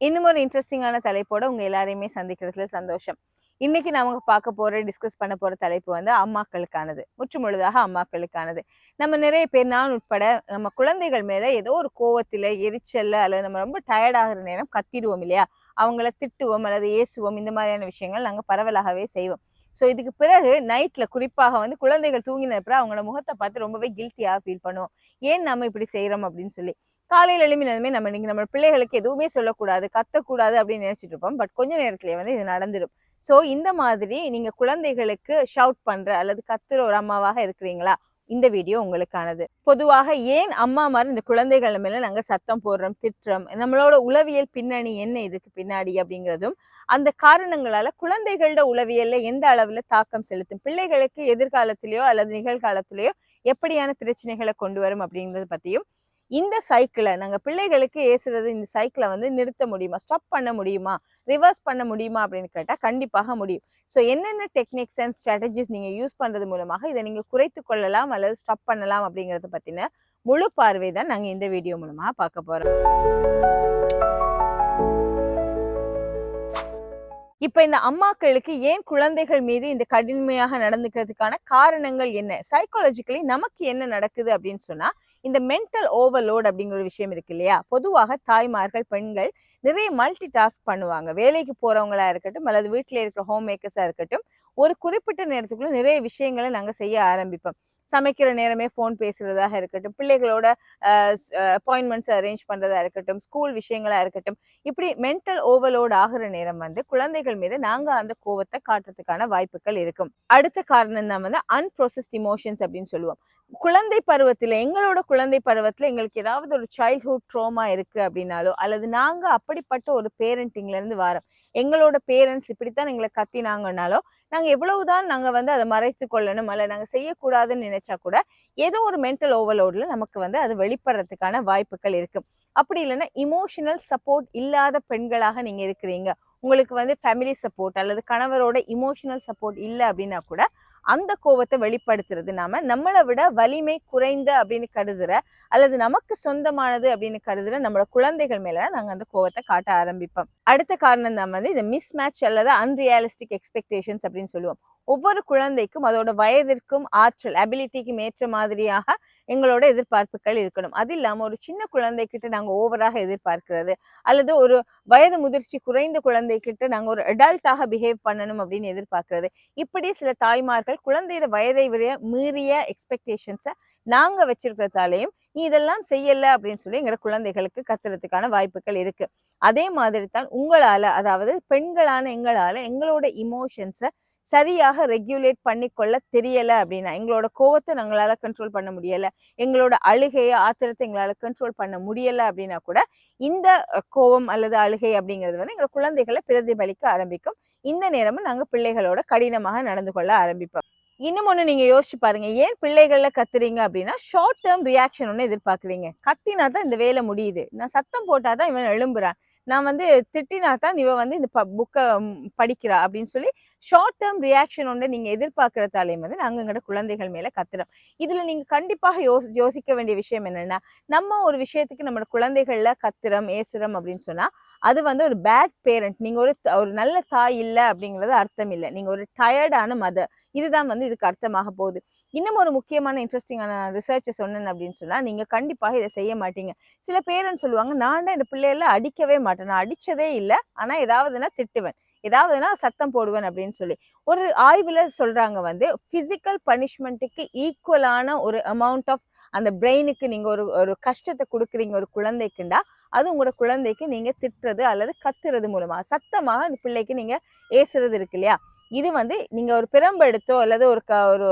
இன்னும் ஒரு இன்ட்ரெஸ்டிங்கான தலைப்போட உங்க எல்லாரையுமே சந்திக்கிறதுல சந்தோஷம். இன்னைக்கு நாம பார்க்க போற டிஸ்கஸ் பண்ண போற தலைப்பு வந்து அம்மாக்களுக்கானது. முற்று முழுதாக அம்மாக்களுக்கானது. நம்ம நிறைய பேர் நான் உட்பட நம்ம குழந்தைகள் மேல ஏதோ ஒரு கோவத்துல எரிச்சல்ல அல்லது நம்ம ரொம்ப டயர்ட் ஆகிற நேரம் கத்திடுவோம் இல்லையா? அவங்கள திட்டுவோம் அல்லது ஏசுவோம் இந்த மாதிரியான விஷயங்கள் நாங்கள் பரவலாகவே செய்வோம். ஸோ இதுக்கு பிறகு நைட்டில் குறிப்பாக வந்து குழந்தைகள் தூங்கின பிறகு அவங்களோட முகத்தை பார்த்து ரொம்பவே கில்ட்டியாக ஃபீல் பண்ணுவோம். ஏன் நம்ம இப்படி செய்கிறோம் அப்படின்னு சொல்லி. காலையில் எழுப்பினதுமே நம்ம இன்னைக்கு நம்ம பிள்ளைகளுக்கு எதுவுமே சொல்லக்கூடாது கத்தக்கூடாது அப்படின்னு நினைச்சிட்டு இருப்போம். பட் கொஞ்ச நேரத்திலேயே வந்து இது நடந்துடும் ஸோ இந்த மாதிரி நீங்கள் குழந்தைகளுக்கு ஷவுட் பண்ணுற அல்லது கத்துற ஒரு அம்மாவாக இருக்கிறீங்களா? இந்த வீடியோ உங்களுக்கானது. பொதுவாக ஏன் அம்மா மாதிரி இந்த குழந்தைகள் மேல நாங்க சத்தம் போடுறோம் திட்டுறோம் நம்மளோட உளவியல் பின்னணி என்ன இதுக்கு பின்னாடி அப்படிங்கிறதும் அந்த காரணங்களால குழந்தைகளோட உளவியல்ல எந்த அளவுல தாக்கம் செலுத்தும் பிள்ளைகளுக்கு எதிர்காலத்திலேயோ அல்லது நிகழ்காலத்திலேயோ எப்படியான பிரச்சனைகளை கொண்டு வரும் அப்படிங்கறத பத்தியும் இந்த சைக்கிளை நாங்கள் பிள்ளைகளுக்கு ஏசுறது இந்த சைக்கிளை வந்து நிறுத்த முடியுமா? ஸ்டாப் பண்ண முடியுமா? ரிவர்ஸ் பண்ண முடியுமா? அப்படின்னு கேட்டால் கண்டிப்பாக முடியும். ஸோ என்னென்ன டெக்னிக்ஸ் அண்ட் ஸ்ட்ராட்டஜிஸ் நீங்கள் யூஸ் பண்ணுறது மூலமாக இதை நீங்கள் குறைத்து கொள்ளலாம் அல்லது ஸ்டாப் பண்ணலாம் அப்படிங்கறத பற்றின முழு பார்வை தான் நாங்கள் இந்த வீடியோ மூலமாக பார்க்க போகிறோம் இப்போ இந்த அம்மாக்களுக்கு ஏன் குழந்தைகள் மீது இந்த கடுமையாக நடந்துக்கிறதுக்கான காரணங்கள் என்ன? சைக்காலஜிக்கலி நமக்கு என்ன நடக்குது அப்படின்னு சொன்னா இந்த மென்டல் ஓவர்லோட் அப்படிங்கிற ஒரு விஷயம் இருக்கு இல்லையா? பொதுவாக தாய்மார்கள் பெண்கள் நிறைய மல்டி டாஸ்க் பண்ணுவாங்க. வேலைக்கு போறவங்களா இருக்கட்டும் அல்லது வீட்டில் இருக்கிற ஹோம் மேக்கர்ஸா இருக்கட்டும் ஒரு குறிப்பிட்ட நேரத்துக்குள்ள நிறைய விஷயங்களை நாங்கள் செய்ய ஆரம்பிப்போம். சமைக்கிற நேரமே ஃபோன் பேசுறதாக இருக்கட்டும் பிள்ளைகளோட அப்பாயின்மெண்ட்ஸ் அரேஞ்ச் பண்றதா இருக்கட்டும் ஸ்கூல் விஷயங்களா இருக்கட்டும் இப்படி மென்டல் ஓவர்லோட் ஆகிற நேரம் வந்து குழந்தைகள் மீது நாங்க அந்த கோவத்தை காட்டுறதுக்கான வாய்ப்புகள் இருக்கும். அடுத்த காரணம் தான் வந்து அன்ப்ரோசஸ்ட் இமோஷன்ஸ் அப்படின்னு சொல்லுவோம். குழந்தை பருவத்தில் எங்களோட குழந்தை பருவத்தில் எங்களுக்கு ஏதாவது ஒரு சைல்ட்ஹுட் ட்ரோமா இருக்குது அப்படின்னாலோ அல்லது நாங்கள் அப்படிப்பட்ட ஒரு பேரண்டிங்லேருந்து வரோம் எங்களோட பேரண்ட்ஸ் இப்படித்தான் எங்களை கத்தினாங்கன்னாலோ நாங்க எவ்வளவுதான் நாங்கள் வந்து அதை மறைத்து கொள்ளணும் அல்ல நாங்கள் செய்யக்கூடாதுன்னு நினைச்சா கூட ஏதோ ஒரு மென்டல் ஓவர்லோடில் நமக்கு வந்து அது வெளிப்படுறதுக்கான வாய்ப்புகள் இருக்கு. அப்படி இல்லைன்னா இமோஷனல் சப்போர்ட் இல்லாத பெண்களாக நீங்கள் இருக்கிறீங்க. உங்களுக்கு வந்து ஃபேமிலி சப்போர்ட் அல்லது கணவரோட இமோஷனல் சப்போர்ட் இல்லை அப்படின்னா கூட அந்த கோவத்தை வெளிப்படுத்துறது. நாம நம்மளை விட வலிமை குறைந்த அப்படின்னு கருதுற அல்லது நமக்கு சொந்தமானது அப்படின்னு கருதுற நம்மளோட குழந்தைகள் மேல நாங்க அந்த கோவத்தை காட்ட ஆரம்பிப்போம். அடுத்த காரணம் தான் வந்து இந்த மிஸ் மேட்ச் அல்லது அன்ரியாலிஸ்டிக் எக்ஸ்பெக்டேஷன்ஸ் அப்படின்னு சொல்லுவோம். ஒவ்வொரு குழந்தைக்கும் அதோட வயதிற்கும் ஆற்றல் அபிலிட்டிக்கும் ஏற்ற மாதிரியாக எங்களோட எதிர்பார்ப்புகள் இருக்கணும். அது இல்லாமல் ஒரு சின்ன குழந்தைகிட்ட நாங்கள் ஓவராக எதிர்பார்க்கிறது அல்லது ஒரு வயது முதிர்ச்சி குறைந்த குழந்தைகிட்ட நாங்கள் ஒரு அடல்ட்டாக பிஹேவ் பண்ணணும் அப்படின்னு எதிர்பார்க்கிறது. இப்படி சில தாய்மார்கள் குழந்தையோட வயதை விட மீறிய எக்ஸ்பெக்டேஷன்ஸை நாங்கள் வச்சிருக்கிறதாலையும் நீ இதெல்லாம் செய்யலை அப்படின்னு சொல்லி எங்க குழந்தைகளுக்கு கத்துறதுக்கான வாய்ப்புகள் இருக்கு. அதே மாதிரி தான் உங்களால் அதாவது பெண்களான எங்களால் எங்களோட இமோஷன்ஸை சரியாக ரெகுலேட் பண்ணிக்கொள்ள தெரியலை அப்படின்னா எங்களோட கோவத்தை எங்களால கண்ட்ரோல் பண்ண முடியல எங்களோட அழுகையை ஆத்திரத்தை எங்களால் கண்ட்ரோல் பண்ண முடியலை அப்படின்னா கூட இந்த கோவம் அல்லது அழுகை அப்படிங்கிறது வந்து எங்களோட குழந்தைகளை பிரதிபலிக்க ஆரம்பிக்கும். இந்த நேரமும் நாங்கள் பிள்ளைகளோட கடினமாக நடந்து கொள்ள ஆரம்பிப்போம். இன்னும் ஒன்று நீங்கள் யோசிச்சு பாருங்க ஏன் பிள்ளைகளில் கத்துறீங்க அப்படின்னா ஷார்ட் டேர்ம் ரியாக்ஷன் ஒன்று எதிர்பார்க்குறீங்க. கத்தினா தான் இந்த வேலை முடியுது. நான் சத்தம் போட்டால் தான் இவன் எழும்புறான். நான் வந்து திட்டினா தான் இவன் வந்து இந்த புக்கை படிக்கிறா அப்படின்னு சொல்லி ஷார்ட் டேர்ம் ரியாக்ஷன் ஒன்று நீங்கள் எதிர்பார்க்கறதாலேயும் வந்து நாங்கள் எங்களோட குழந்தைகள் மேலே கத்துறோம் இதில் நீங்கள் கண்டிப்பாக யோசி யோசிக்க வேண்டிய விஷயம் என்னென்னா நம்ம ஒரு விஷயத்துக்கு நம்மளோட குழந்தைகளில் கத்துறோம் ஏசுறோம் அப்படின்னு சொன்னால் அது வந்து ஒரு பேட் பேரண்ட் நீங்கள் ஒரு ஒரு நல்ல தாய் இல்லை அப்படிங்கிறது அர்த்தம் இல்லை. நீங்கள் ஒரு டயர்டான மதர் இதுதான் வந்து இதுக்கு அர்த்தமாக போகுது. இன்னும் ஒரு முக்கியமான இன்ட்ரெஸ்டிங்கான ரிசர்ச்சை சொன்னேன் அப்படின்னு சொன்னால் நீங்கள் கண்டிப்பாக இதை செய்ய மாட்டீங்க. சில பேரண்ட் சொல்லுவாங்க நான் தான் இந்த பிள்ளைகள அடிக்கவே மாட்டேன். நான் அடித்ததே இல்லை. ஆனால் ஏதாவதுன்னா திட்டுவேன். ஏதாவதுனா சத்தம் போடுவேன் அப்படின்னு சொல்லி. ஒரு ஆய்வில் சொல்கிறாங்க வந்து ஃபிசிக்கல் பனிஷ்மெண்ட்டுக்கு ஈக்குவலான ஒரு அமௌண்ட் ஆஃப் அந்த பிரெயினுக்கு நீங்கள் ஒரு ஒரு கஷ்டத்தை கொடுக்குறீங்க ஒரு குழந்தைக்குண்டா அது உங்களோட குழந்தைக்கு நீங்கள் திட்டுறது அல்லது கத்துறது மூலமாக சத்தமாக அந்த பிள்ளைக்கு நீங்கள் ஏசுறது இருக்கு இல்லையா? இது வந்து நீங்கள் ஒரு பிரம்பெடுத்தோ அல்லது ஒரு க ஒரு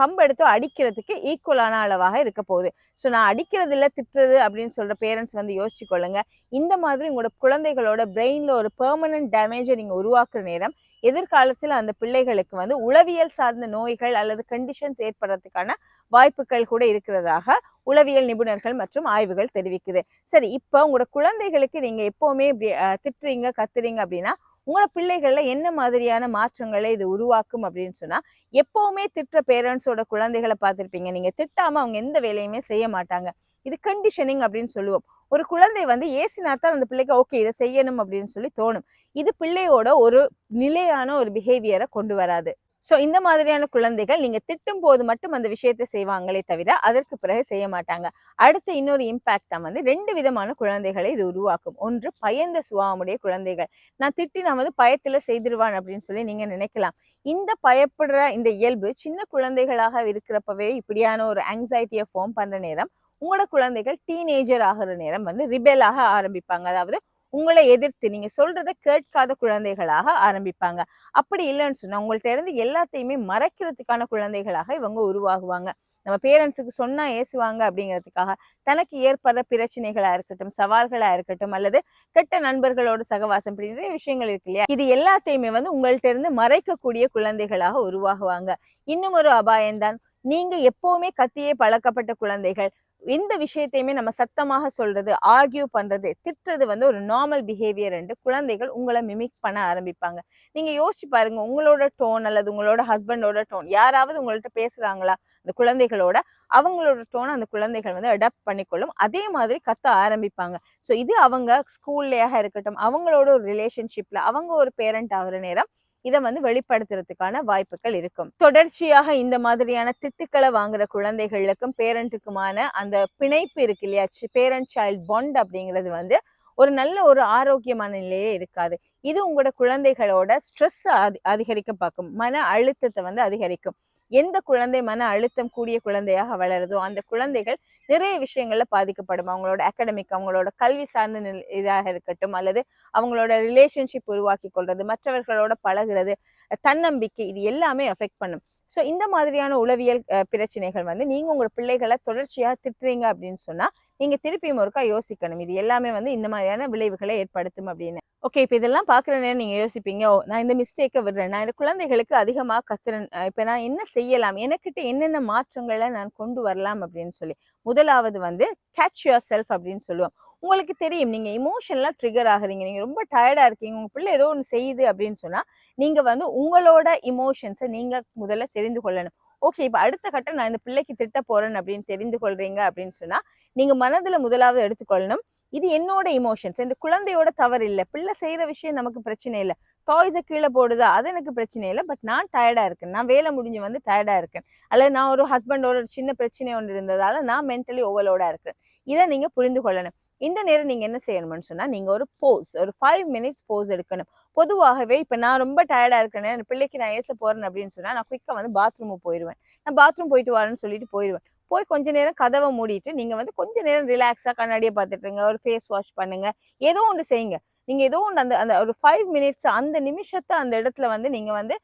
கம்பு எடுத்து அடிக்கிறதுக்கு ஈக்குவலான அளவாக இருக்க போகுது. ஸோ நான் அடிக்கிறது இல்லை திட்டுறது அப்படின்னு சொல்ற பேரண்ட்ஸ் வந்து யோசிச்சு கொள்ளுங்க. இந்த மாதிரி உங்களோட குழந்தைகளோட பிரெயின்ல ஒரு பெர்மனன்ட் டேமேஜை நீங்க உருவாக்குற நேரம் எதிர்காலத்தில் அந்த பிள்ளைகளுக்கு வந்து உளவியல் சார்ந்த நோய்கள் அல்லது கண்டிஷன்ஸ் ஏற்படுறதுக்கான வாய்ப்புகள் கூட இருக்கிறதாக உளவியல் நிபுணர்கள் மற்றும் ஆய்வுகள் தெரிவிக்குது. சரி இப்போ உங்களோட குழந்தைகளுக்கு நீங்கள் எப்போவுமே இப்படி திட்டுறீங்க கத்துறீங்க அப்படின்னா உங்களோட பிள்ளைகள்ல என்ன மாதிரியான மாற்றங்களை இது உருவாக்கும் அப்படின்னு சொன்னா எப்பவுமே திட்டுற பேரண்ட்ஸோட குழந்தைகளை பார்த்துருப்பீங்க. நீங்க திட்டாம அவங்க எந்த வேலையுமே செய்ய மாட்டாங்க. இது கண்டிஷனிங் அப்படின்னு சொல்லுவோம். ஒரு குழந்தை வந்து ஏசினாத்தான் அந்த பிள்ளைக்கு ஓகே இதை செய்யணும் அப்படின்னு சொல்லி தோணும். இது பிள்ளையோட ஒரு நிலையான ஒரு பிஹேவியரை கொண்டு வராது. ஸோ இந்த மாதிரியான குழந்தைகள் நீங்க திட்டும் போது மட்டும் அந்த விஷயத்தை செய்வாங்களே தவிர அதற்கு பிறகு செய்ய மாட்டாங்க. அடுத்த இன்னொரு இம்பாக்ட் தான் வந்து ரெண்டு விதமான குழந்தைகளை இது உருவாக்கும். ஒன்று பயந்த சுவாமுடைய குழந்தைகள். நான் திட்டி நான் வந்து பயத்துல செய்திருவான் அப்படின்னு சொல்லி நீங்க நினைக்கலாம். இந்த பயப்படுற இந்த இயல்பு சின்ன குழந்தைகளாக இருக்கிறப்பவே இப்படியான ஒரு ஆங்ஸைட்டியை ஃபார்ம் பண்ற நேரம் உங்களோட குழந்தைகள் டீனேஜர் ஆகிற நேரம் வந்து ரிபெலாக ஆரம்பிப்பாங்க. அதாவது உங்களை எதிர்த்து நீங்க சொல்றத கேட்காத குழந்தைகளாக ஆரம்பிப்பாங்க. அப்படி இல்லைன்னு சொன்னா உங்கள்ட்ட இருந்து எல்லாத்தையுமே மறைக்கிறதுக்கான குழந்தைகளாக இவங்க உருவாகுவாங்க. நம்ம பேரண்ட்ஸுக்கு சொன்னா ஏசுவாங்க அப்படிங்கிறதுக்காக தனக்கு ஏற்படுற பிரச்சனைகளா இருக்கட்டும் சவால்களா இருக்கட்டும் அல்லது கெட்ட நண்பர்களோட சகவாசம் இப்படி நிறைய விஷயங்கள் இருக்கு இல்லையா? இது எல்லாத்தையுமே வந்து உங்கள்ட்ட இருந்து மறைக்கக்கூடிய குழந்தைகளாக உருவாகுவாங்க. இன்னும் ஒரு அபாயம்தான். நீங்க எப்பவுமே கத்தியே பழக்கப்பட்ட குழந்தைகள் இந்த விஷயத்தையுமே நம்ம சத்தமாக சொல்றது ஆர்கியூ பண்றது திட்டுறது வந்து ஒரு நார்மல் பிஹேவியர் என்று குழந்தைகள் உங்களை மிமிக் பண்ண ஆரம்பிப்பாங்க. நீங்க யோசிச்சு பாருங்க உங்களோட டோன் அல்லது உங்களோட ஹஸ்பண்டோட டோன் யாராவது உங்கள்ட்ட பேசுறாங்களா? அந்த குழந்தைகளோட அவங்களோட டோன் அந்த குழந்தைகள் வந்து அடாப்ட் பண்ணிக்கொள்ளும். அதே மாதிரி கத்த ஆரம்பிப்பாங்க. ஸோ இது அவங்க ஸ்கூல்லையாக இருக்கட்டும் அவங்களோட ஒரு ரிலேஷன்ஷிப்ல அவங்க ஒரு பேரண்ட் ஆகிற நேரம் இதை வந்து வெளிப்படுத்துறதுக்கான வாய்ப்புகள் இருக்கும். தொடர்ச்சியாக இந்த மாதிரியான திட்டுக்களை வாங்குற குழந்தைகளுக்கும் பேரண்ட்டுக்குமான அந்த பிணைப்பு இருக்கு இல்லையா? பேரண்ட் சைல்ட் பாண்ட் அப்படிங்கிறது வந்து ஒரு நல்ல ஒரு ஆரோக்கியமான நிலையே இருக்காது. இது உங்களோட குழந்தைகளோட ஸ்ட்ரெஸ் அதிகரிக்க பார்க்கும். மன அழுத்தத்தை வந்து அதிகரிக்கும். எந்த குழந்தை மன அழுத்தம் கூடிய குழந்தையாக வளருதோ அந்த குழந்தைகள் நிறைய விஷயங்கள்ல பாதிக்கப்படும்? அவங்களோட அகாடமிக் அவங்களோட கல்வி சார்ந்த இதாக இருக்கட்டும் அல்லது அவங்களோட ரிலேஷன்ஷிப் உருவாக்கி கொள்றது மற்றவர்களோட பழகுறது தன்னம்பிக்கை இது எல்லாமே அஃபெக்ட் பண்ணும். ஸோ இந்த மாதிரியான உளவியல் பிரச்சனைகள் வந்து நீங்க உங்க பிள்ளைகளை தொடர்ச்சியாக திட்டுறீங்க அப்படின்னு சொன்னா நீங்க திருப்பியும் ஒருக்கா யோசிக்கணும். இது எல்லாமே வந்து இந்த மாதிரியான விளைவுகளை ஏற்படுத்தும் அப்படின்னு. ஓகே இப்போ இதெல்லாம் பார்க்குற நேரம் நீங்கள் யோசிப்பீங்க ஓ நான் இந்த மிஸ்டேக்கை விடுறேன். நான் இந்த குழந்தைகளுக்கு அதிகமாக கத்துறேன். இப்போ நான் என்ன செய்யலாம்? எனக்கிட்ட என்னென்ன மாற்றங்களை நான் கொண்டு வரலாம்? அப்படின்னு சொல்லி. முதலாவது வந்து கேட்ச் யுவர் செல்ஃப் அப்படின்னு சொல்லுவோம். உங்களுக்கு தெரியும் நீங்கள் இமோஷனலாக ட்ரிகர் ஆகுறீங்க. நீங்கள் ரொம்ப டயர்டாக இருக்கீங்க. உங்கள் பிள்ளை ஏதோ ஒன்று செய்யுது அப்படின்னு சொன்னால் நீங்கள் வந்து உங்களோட இமோஷன்ஸை நீங்கள் முதல்ல தெரிந்து கொள்ளணும். ஓகே இப்போ அடுத்த கட்டம் நான் இந்த பிள்ளைக்கு திட்ட போறேன் அப்படின்னு தெரிந்து கொள்றீங்க அப்படின்னு சொன்னா நீங்க மனதுல முதலாவது எடுத்துக்கொள்ளணும். இது என்னோட இமோஷன்ஸ் இந்த குழந்தையோட தவறு இல்லை. பிள்ளை செய்யற விஷயம் நமக்கு பிரச்சனை இல்லை. டாய்ஸை கீழே போடுதா? அது எனக்கு பிரச்சனை இல்லை. பட் நான் டயர்டா இருக்கேன். நான் வேலை முடிஞ்சு வந்து டயர்டா இருக்கேன். அல்லது நான் ஒரு ஹஸ்பண்டோட ஒரு சின்ன பிரச்சனை ஒன்று இருந்ததால நான் மென்டலி ஓவலோடா இருக்கேன். இதை நீங்க புரிந்து கொள்ளணும். இந்த நேரம் நீங்க என்ன செய்யணும்னு சொன்னா நீங்க ஒரு போஸ் ஒரு ஃபைவ் மினிட்ஸ் போஸ் எடுக்கணும். பொதுவாகவே இப்ப நான் ரொம்ப டயர்டா இருக்கேன் பிள்ளைக்கு நான் ஏச போறேன் அப்படின்னு சொன்னா நான் குயிக்கா வந்து பாத்ரூமுக்கு போயிடுவேன் நான் பாத்ரூம் போயிட்டு வரேன்னு சொல்லிட்டு போயிடுவேன் போய் கொஞ்ச நேரம் கதவை மூடிட்டு நீங்க வந்து கொஞ்ச நேரம் ரிலாக்ஸா கண்ணாடியை பார்த்துட்டுருங்க ஒரு ஃபேஸ் வாஷ் பண்ணுங்க. ஏதோ ஒன்று செய்யுங்க. நீங்க ஏதோ ஒன்று அந்த அந்த ஒரு ஃபைவ் மினிட்ஸ் அந்த நிமிஷத்தை அந்த இடத்துல வந்து நீங்க வந்து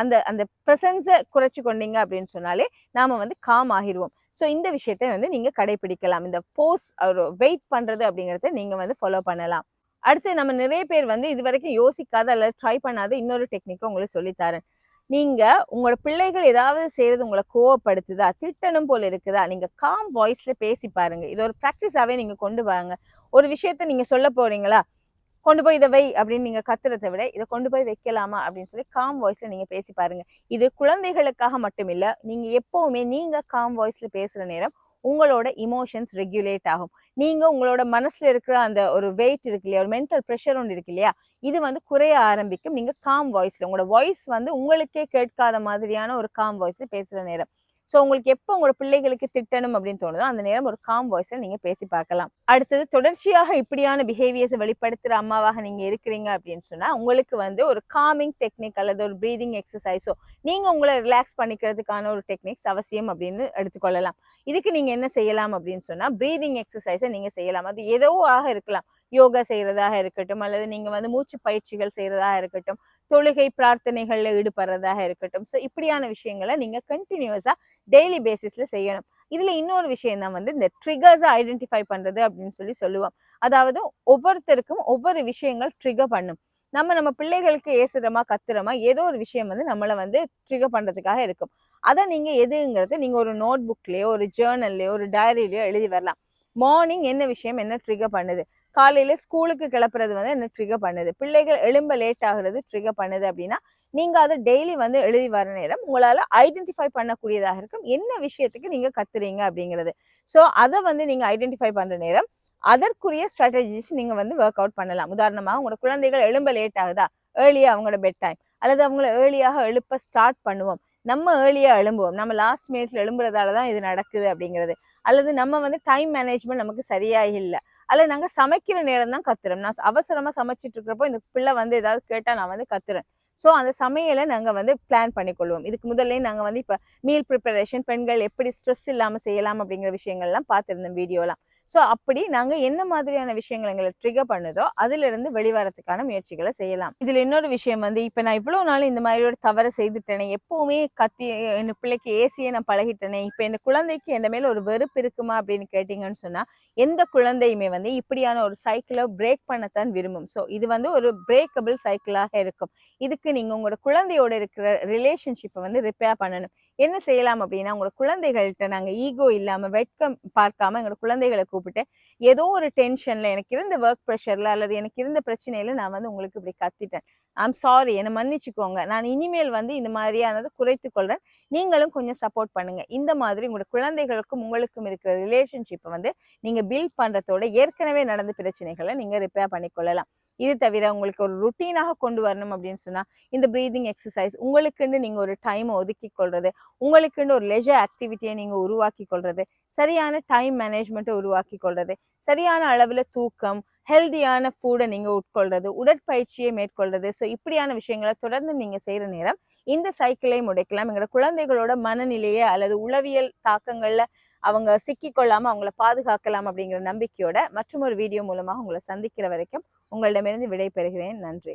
அந்த அந்த ப்ரெசன்ஸை குறைச்சி கொண்டீங்க அப்படின்னு சொன்னாலே நாம வந்து காம் ஆகிடுவோம் ஸோ இந்த விஷயத்தை வந்து நீங்கள் கடைபிடிக்கலாம். இந்த போஸ் ஒரு வெயிட் பண்ணுறது அப்படிங்கிறத நீங்கள் வந்து ஃபாலோ பண்ணலாம். அடுத்து நம்ம நிறைய பேர் வந்து இது வரைக்கும் யோசிக்காத அல்லது ட்ரை பண்ணாத இன்னொரு டெக்னிக்கை உங்களுக்கு சொல்லித்தரேன். நீங்கள் உங்களோட பிள்ளைகள் ஏதாவது செய்கிறது உங்களை கோவப்படுத்துதா திட்டணும் போல் இருக்குதா நீங்கள் காம் வாய்ஸில் பேசி பாருங்கள் இது ஒரு ப்ராக்டிஸாகவே நீங்கள் கொண்டு வாங்க. ஒரு விஷயத்த நீங்கள் சொல்ல போகிறீங்களா கொண்டு போய் இதை வை அப்படின்னு நீங்க கத்துறதை விட இதை கொண்டு போய் வைக்கலாமா அப்படின்னு சொல்லி காம் வாய்ஸ்ல நீங்க பேசி பாருங்க. இது குழந்தைகளுக்காக மட்டும் இல்ல நீங்க எப்பவுமே நீங்க காம் வாய்ஸ்ல பேசுற நேரம் உங்களோட இமோஷன்ஸ் ரெகுலேட் ஆகும். நீங்க உங்களோட மனசுல இருக்கிற அந்த ஒரு வெயிட் இருக்கு இல்லையா ஒரு மென்டல் ப்ரெஷர் ஒன்று இருக்கு இல்லையா இது வந்து குறைய ஆரம்பிக்கும். நீங்க காம் வாய்ஸ்ல உங்களோட வாய்ஸ் வந்து உங்களுக்கே கேட்காத மாதிரியான ஒரு காம் வாய்ஸ்ல பேசுற நேரம். ஸோ உங்களுக்கு எப்போ உங்களோட பிள்ளைகளுக்கு திட்டணும் அப்படின்னு தோணுதோ அந்த நேரம் ஒரு காம் வாய்ஸில் நீங்க பேசி பார்க்கலாம். அடுத்தது தொடர்ச்சியாக இப்படியான பிஹேவியர்ஸை வெளிப்படுத்துகிற அம்மாவாக நீங்க இருக்கிறீங்க அப்படின்னு சொன்னா உங்களுக்கு வந்து ஒரு காமிங் டெக்னிக் அல்லது ஒரு ப்ரீதிங் எக்ஸசைஸோ நீங்க உங்களை ரிலாக்ஸ் பண்ணிக்கிறதுக்கான ஒரு டெக்னிக்ஸ் அவசியம் அப்படின்னு எடுத்துக்கொள்ளலாம். இதுக்கு நீங்க என்ன செய்யலாம் அப்படின்னு சொன்னா ப்ரீதிங் எக்ஸசைஸை நீங்க செய்யலாம். அது ஏதோ ஆக இருக்கலாம். யோகா செய்யறதாக இருக்கட்டும் அல்லது நீங்க வந்து மூச்சு பயிற்சிகள் செய்கிறதாக இருக்கட்டும் தொழுகை பிரார்த்தனைகள்ல ஈடுபடுறதாக இருக்கட்டும். ஸோ இப்படியான விஷயங்களை நீங்க கண்டினியூஸாக டெய்லி பேசிஸ்ல செய்யணும். இதுல இன்னொரு விஷயம் தான் வந்து இந்த ட்ரிகர்ஸை ஐடென்டிஃபை பண்றது அப்படின்னு சொல்லி சொல்லுவோம். அதாவது ஒவ்வொருத்தருக்கும் ஒவ்வொரு விஷயங்கள் ட்ரிகர் பண்ணும். நம்ம நம்ம பிள்ளைகளுக்கு ஏசுறமா கத்துறோமா ஏதோ ஒரு விஷயம் வந்து நம்மளை வந்து ட்ரிகர் பண்றதுக்காக இருக்கும். அதை நீங்க எதுங்கிறது நீங்க ஒரு நோட் புக்லயோ ஒரு ஜேர்னல்லையோ ஒரு டைரியிலயோ எழுதி வரலாம். மார்னிங் என்ன விஷயம் என்ன ட்ரிகர் பண்ணுது? காலையில ஸ்கூலுக்கு கிளப்புறது வந்து என்ன ட்ரிகர் பண்ணுது? பிள்ளைகள் எழும்ப லேட் ஆகுறது ட்ரிகர் பண்ணுது அப்படின்னா நீங்கள் அதை டெய்லி வந்து எழுதி வர நேரம் உங்களால் ஐடென்டிஃபை பண்ணக்கூடியதாக இருக்கும். என்ன விஷயத்துக்கு நீங்கள் கத்துறீங்க அப்படிங்கிறது. ஸோ அதை வந்து நீங்கள் ஐடென்டிஃபை பண்ணுற நேரம் அதற்குரிய ஸ்ட்ராட்டஜிஸ் நீங்கள் வந்து ஒர்க் அவுட் பண்ணலாம். உதாரணமாக உங்களோட குழந்தைகள் எழும்ப லேட் ஆகுதா? ஏர்லியாக அவங்களோட பெட் டைம் அல்லது அவங்கள ஏர்லியாக எழுப்ப ஸ்டார்ட் பண்ணுவோம். நம்ம ஏர்லியாக எழும்புவோம். நம்ம லாஸ்ட் மினிட்ல எழும்புறதால தான் இது நடக்குது அப்படிங்கிறது. அல்லது நம்ம வந்து டைம் மேனேஜ்மெண்ட் நமக்கு சரியாக இல்லை. அல்ல நாங்கள் சமைக்கிற நேரம் தான் கத்துறோம். நான் அவசரமாக சமைச்சிட்டு இருக்கிறப்போ இந்த பிள்ளை வந்து ஏதாவது கேட்டால் நான் வந்து கத்துறேன். ஸோ அந்த சமையலை நாங்கள் வந்து பிளான் பண்ணிக்கொள்வோம். இதுக்கு முதல்ல நாங்கள் வந்து இப்போ மீல் ப்ரிப்பரேஷன் பெண்கள் எப்படி ஸ்ட்ரெஸ் இல்லாமல் செய்யலாம் அப்படிங்கிற விஷயங்கள்லாம் பார்த்துருந்தோம் வீடியோலாம் ஸோ அப்படி நாங்கள் என்ன மாதிரியான விஷயங்கள் எங்களை ட்ரிகர் பண்ணுதோ அதிலிருந்து வெளிவரத்துக்கான முயற்சிகளை செய்யலாம். இதில் இன்னொரு விஷயம் வந்து இப்போ நான் இவ்வளோ நாள் இந்த மாதிரி ஒரு தவறை செய்துட்டேனே எப்போவுமே கத்தி என் பிள்ளைக்கு ஏசியை நான் பழகிட்டேனே இப்போ என் குழந்தைக்கு என் மேலே ஒரு வெறுப்பு இருக்குமா அப்படின்னு கேட்டிங்கன்னு சொன்னால் எந்த குழந்தையுமே வந்து இப்படியான ஒரு சைக்கிளை பிரேக் பண்ணத்தான் விரும்பும். ஸோ இது வந்து ஒரு பிரேக்கபிள் சைக்கிளாக இருக்கும். இதுக்கு நீங்கள் உங்களோட குழந்தையோட இருக்கிற ரிலேஷன்ஷிப்பை வந்து ரிப்பேர் பண்ணணும். என்ன செய்யலாம் அப்படின்னா உங்களோட குழந்தைகள்கிட்ட நாங்கள் ஈகோ இல்லாமல் வெட்கம் பார்க்காம எங்களோட குழந்தைகளை கூப்பிட்டு ஏதோ ஒரு டென்ஷனில் எனக்கு இருந்த ஒர்க் ப்ரெஷரில் அல்லது எனக்கு இருந்த பிரச்சனையில் நான் வந்து உங்களுக்கு இப்படி கத்திட்டேன். ஐம் சாரி என்னை மன்னிச்சுக்கோங்க. நான் இனிமேல் வந்து இந்த மாதிரியானது குறைத்து கொள்றேன். நீங்களும் கொஞ்சம் சப்போர்ட் பண்ணுங்க. இந்த மாதிரி உங்களோட குழந்தைகளுக்கும் உங்களுக்கும் இருக்கிற ரிலேஷன்ஷிப்பை வந்து நீங்க பில்ட் பண்றதோட ஏற்கனவே நடந்த பிரச்சனைகளை நீங்க ரிப்பேர் பண்ணிக்கொள்ளலாம் இது தவிர உங்களுக்கு ஒரு ருட்டீனாக கொண்டு வரணும் அப்படின்னு சொன்னா இந்த ப்ரீதிங் எக்ஸசைஸ் உங்களுக்குன்னு நீங்க ஒரு டைமை ஒதுக்கி கொள்றது உங்களுக்குன்னு ஒரு லெஜர் ஆக்டிவிட்டியை நீங்க உருவாக்கி கொள்றது சரியான டைம் மேனேஜ்மெண்ட்டை உருவாக்கி கொள்றது சரியான அளவில் தூக்கம் ஹெல்தியான ஃபுட்டை நீங்கள் உட்கொள்றது உடற்பயிற்சியை மேற்கொள்றது. ஸோ இப்படியான விஷயங்களை தொடர்ந்து நீங்கள் செய்கிற நேரம் இந்த சைக்கிளை முடைக்கலாம். எங்களோட குழந்தைகளோட மனநிலையை அல்லது உளவியல் தாக்கங்களில் அவங்க சிக்கிக்கொள்ளாமல் அவங்கள பாதுகாக்கலாம் அப்படிங்கிற நம்பிக்கையோட மற்றும் ஒரு வீடியோ மூலமாக உங்களை சந்திக்கிற வரைக்கும் உங்களிடமிருந்து விடை பெறுகிறேன் நன்றி.